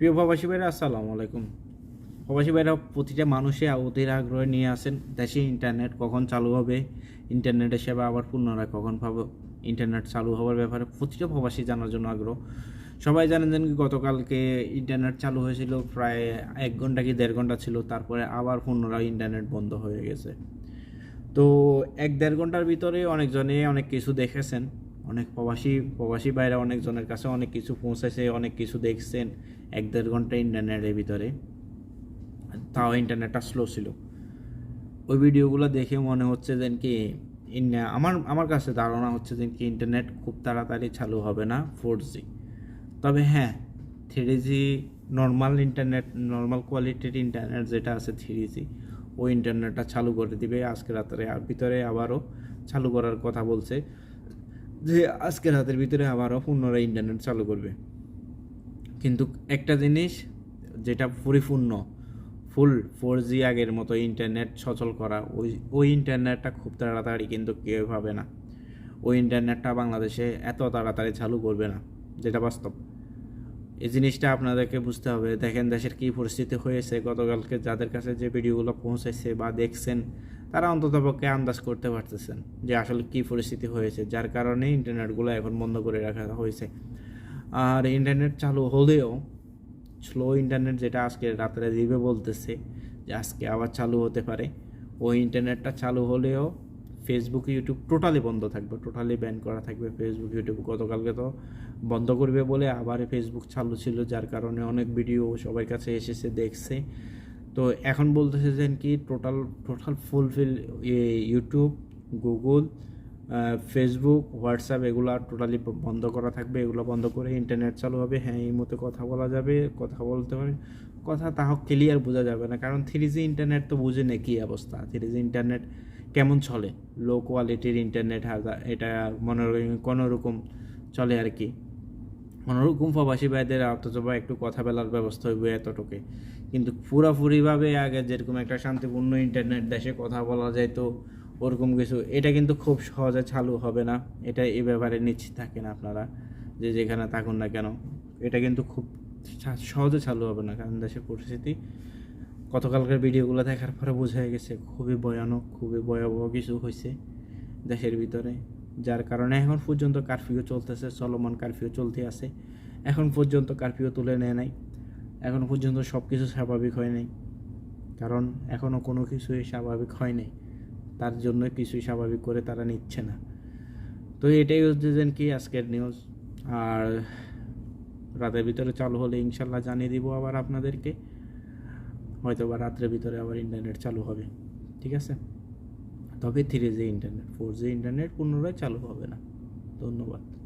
প্রিয় প্রবাসী ভাইরা, আসসালামু আলাইকুম। প্রবাসী ভাইরা, প্রতিটা মানুষে অধীর আগ্রহ নিয়ে আসেন, দেশে ইন্টারনেট কখন চালু হবে ইন্টারনেটের সেবা আবার পুনরায় কখন পাবো ইন্টারনেট চালু হওয়ার ব্যাপারে প্রতিটা প্রবাসী জানার জন্য আগ্রহ। সবাই জানেন কি গতকালকে ইন্টারনেট চালু হয়েছিল প্রায় এক ঘণ্টা কি দেড় ঘণ্টা ছিল, তারপরে আবার পুনরায় ইন্টারনেট বন্ধ হয়ে গেছে। তো এক দেড় ঘণ্টার ভিতরে অনেকজনে অনেক কিছু দেখেছেন। অনেক প্রবাসী প্রবাসী বাইরে অনেকজনের কাছে অনেক কিছু পৌঁছেছে, অনেক কিছু দেখছেন এক দেড় ঘণ্টা ইন্টারনেটের ভিতরে। তাও ইন্টারনেটটা স্লো ছিল। ওই ভিডিওগুলো দেখে মনে হচ্ছে যেন কি আমার আমার কাছে ধারণা হচ্ছে যে কি ইন্টারনেট খুব তাড়াতাড়ি চালু হবে না ফোর জি তবে হ্যাঁ three G normal internet, normal কোয়ালিটির ইন্টারনেট যেটা আছে থ্রি জি ওই ইন্টারনেটটা চালু করে দিবে। আজকে রাতের আর ভিতরে আবারও চালু করার কথা বলছে। যে আজকে রাতের ভিতরে আবারও পুনরায় ইন্টারনেট চালু করবে। কিন্তু একটা জিনিস যেটা পরিপূর্ণ ফুল ফোর জি আগের মতো ইন্টারনেট সচল করা, ওই ওই ইন্টারনেটটা খুব তাড়াতাড়ি কিন্তু কেউ পাবে না। ওই ইন্টারনেটটা বাংলাদেশে এত তাড়াতাড়ি চালু করবে না, যেটা বাস্তব। এই জিনিসটা আপনাদেরকে বুঝতে হবে। দেখেন দেশের কী পরিস্থিতি হয়েছে। গতকালকে যাদের কাছে যে ভিডিওগুলো পৌঁছেছে বা দেখছেন তারা অন্ততপক্ষে আন্দাজ করতে পারতেছেন যে আসলে কী পরিস্থিতি হয়েছে, যার কারণে ইন্টারনেটগুলো এখন বন্ধ করে রাখা হয়েছে। আর ইন্টারনেট চালু হলেও স্লো ইন্টারনেট যেটা আজকে রাত্রে দিবে বলতেছে যে আজকে আবার চালু হতে পারে। ওই ইন্টারনেটটা চালু হলেও ফেসবুক ইউটিউব টোটালি বন্ধ থাকবে টোটালি ব্যান করা থাকবে। ফেসবুক ইউটিউব গতকালকে তো বন্ধ করবে বলে আবার ফেসবুক চালু ছিল, যার কারণে অনেক ভিডিও সবার কাছে এসেছে, দেখছে। তো এখন বলতেছে যে কি total total fulfil YouTube Google Facebook WhatsApp এগুলো টোটালি বন্ধ করা থাকবে। এগুলো বন্ধ করে ইন্টারনেট চালু হবে। হ্যাঁ এই মতো কথা বলা যাবে, কথা বলতে পারে। কথা তাহ ক্লিয়ার বোঝা যাবে না। কারণ থ্রি জি ইন্টারনেট তো বুঝে না কী অবস্থা। থ্রি জি ইন্টারনেট কেমন চলে? লো কোয়ালিটির ইন্টারনেট এটা মনে কোনো রকম চলে আর কি। কোনোরকম প্রবাসী ভাইদের অথচ বা একটু কথা বলার ব্যবস্থা হইবে এতটুকু। কিন্তু পুরোপুরিভাবে আগে যেরকম একটা শান্তিপূর্ণ ইন্টারনেট দেশে কথা বলা যায় তো ওরকম কিছু, এটা কিন্তু খুব সহজে চালু হবে না। এটা এই ব্যাপারে নিশ্চিত থাকেন আপনারা যে যেখানে থাকুন না কেন, এটা কিন্তু খুব সহজে চালু হবে না কারণ দেশের পরিস্থিতি। গতকালকার ভিডিওগুলো দেখার পরে বোঝা গেছে খুবই ভয়ানক, খুবই ভয়াবহ কিছু হয়েছে দেশের ভিতরে। যার কারণে এখন পর্যন্ত কারফিউ চলতেছে, চলমান কারফিউ চলতে আছে। এখন পর্যন্ত কারফিউ তুলে নেয় নাই। এখন পর্যন্ত সব কিছু স্বাভাবিক হয় নাই। কারণ এখনও কোনো কিছুই স্বাভাবিক হয় নাই। তার জন্য কিছুই স্বাভাবিক করে তারা নিচ্ছে না। তো এটাই হচ্ছে যেন কি আজকের নিউজ আর রাতের ভিতরে চালু হলে ইনশাল্লাহ জানিয়ে দিব আবার আপনাদেরকে। হয়তো বা রাত্রের ভিতরে আবার ইন্টারনেট চালু হবে। ঠিক আছে? তবে three G internet four G internet পুনরায় চালু হবে না। ধন্যবাদ।